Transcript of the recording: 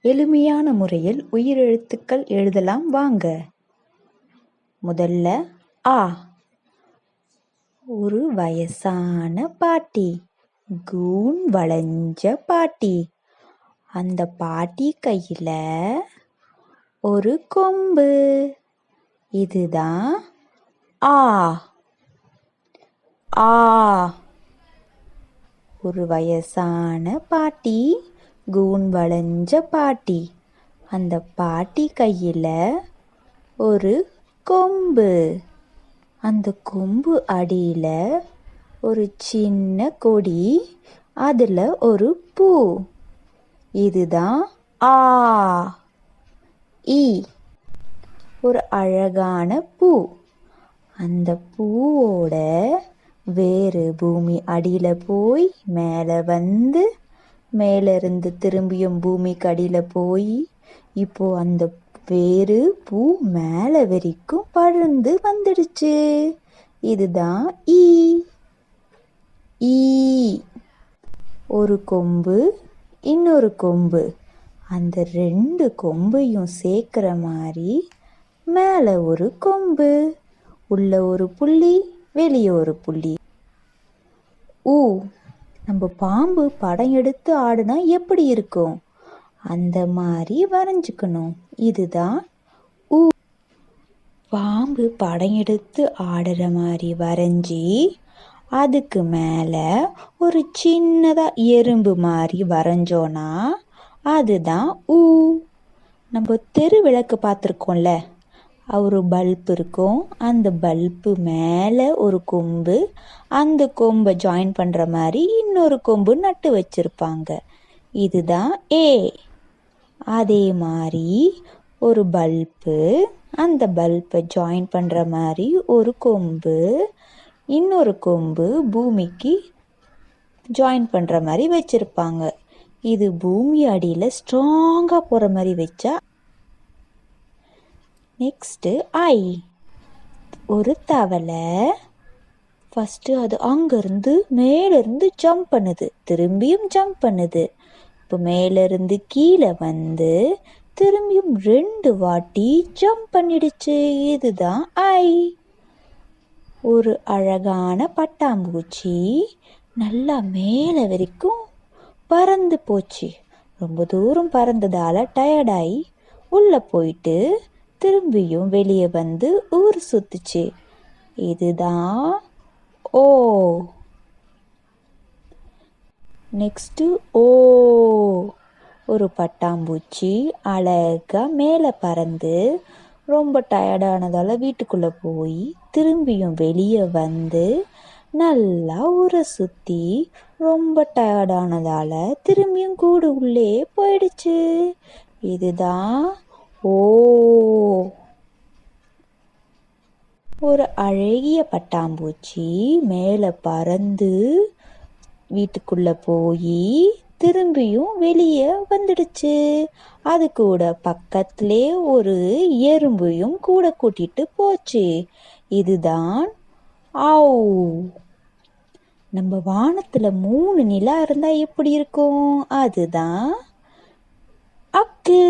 எளிமையான முறையில் உயிரெழுத்துக்கள் எழுதலாம் வாங்க. முதல்ல ஆ. ஒரு வயசான பாட்டி கூன் வளைஞ்ச பாட்டி. அந்த பாட்டி கையில் ஒரு கொம்பு. இதுதான் ஆ. ஆ. ஒரு வயசான பாட்டி கூன் வளைஞ்ச பாட்டி. அந்த பாட்டி கையில் ஒரு கொம்பு. அந்த கொம்பு அடியில் ஒரு சின்ன கொடி அதில் ஒரு பூ. இதுதான் ஆ இ. ஒரு அழகான பூ. அந்த பூவோட வேறு பூமி அடியில் போய் மேலே வந்து மேலேருந்து திரும்பியும் பூமிக்கு அடியில் போய் இப்போ அந்த வேறு பூ மேலே வரைக்கும் படர்ந்து வந்துடுச்சு. இதுதான் ஈ. ஈ. ஒரு கொம்பு இன்னொரு கொம்பு. அந்த ரெண்டு கொம்பையும் சேர்க்குற மாதிரி மேலே ஒரு கொம்பு உள்ள ஒரு புள்ளி வெளியே ஒரு புள்ளி. ஊ. நம்ம பாம்பு படம் எடுத்து ஆடுனா எப்படி இருக்கும்? அந்த மாதிரி வரைஞ்சுக்கணும். இதுதான் ஊ. பாம்பு படம் எடுத்து ஆடுற மாதிரி வரைஞ்சி அதுக்கு மேலே ஒரு சின்னதாக எறும்பு மாதிரி வரைஞ்சோன்னா அதுதான் ஊ. நம்ம தெரு விளக்கு பார்த்துருக்கோம்ல. ஒரு பல்ப் இருக்கும். அந்த பல்பு மேலே ஒரு கொம்பு. அந்த கொம்பை ஜாயின் பண்ணுற மாதிரி இன்னொரு கொம்பு நட்டு வச்சுருப்பாங்க. இதுதான் ஏ அதே மாதிரி ஒரு பல்பு அந்த பல்பை ஜாயின் பண்ணுற மாதிரி ஒரு கொம்பு. இன்னொரு கொம்பு பூமிக்கு ஜாயின் பண்ணுற மாதிரி வச்சுருப்பாங்க. இது பூமி அடியில் ஸ்ட்ராங்காக போகிற மாதிரி வச்சா நெக்ஸ்ட்டு ஐ ஒரு தவளை. ஃபஸ்ட்டு அது அங்கேருந்து மேலேருந்து ஜம்ப் பண்ணுது. திரும்பியும் ஜம்ப் பண்ணுது. இப்போ மேலேருந்து கீழே வந்து திரும்பியும் ரெண்டு வாட்டி ஜம்ப் பண்ணிடுச்சு. இதுதான் ஐ ஒரு அழகான பட்டாம்பூச்சி. நல்லா மேலே வரைக்கும் பறந்து போச்சு. ரொம்ப தூரம் பறந்ததால் டயர்டாகி உள்ளே போயிட்டு திரும்பியும் வெளியே வந்து ஊர் சுத்துச்சு. இதுதான் ஓ. நெக்ஸ்ட்டு ஓ. ஒரு பட்டாம்பூச்சி அழகாக மேலே பறந்து ரொம்ப டயர்டானதால் வீட்டுக்குள்ளே போய் திரும்பியும் வெளியே வந்து நல்லா ஊரை சுற்றி ரொம்ப டயர்டானதால் திரும்பியும் கூடு உள்ளே போயிடுச்சு. இதுதான் ஓ. ஒரு அழகிய பட்டாம்பூச்சி மேலே பறந்து வீட்டுக்குள்ளே போய் திரும்பியும் வெளியே வந்துடுச்சு. அது கூட பக்கத்திலே ஒரு எறும்பையும் கூட கூட்டிட்டு போச்சு. இதுதான் ஆவ். நம்ம வானத்தில் மூணு நிலா இருந்தால் எப்படி இருக்கும்? அதுதான் அக்கு.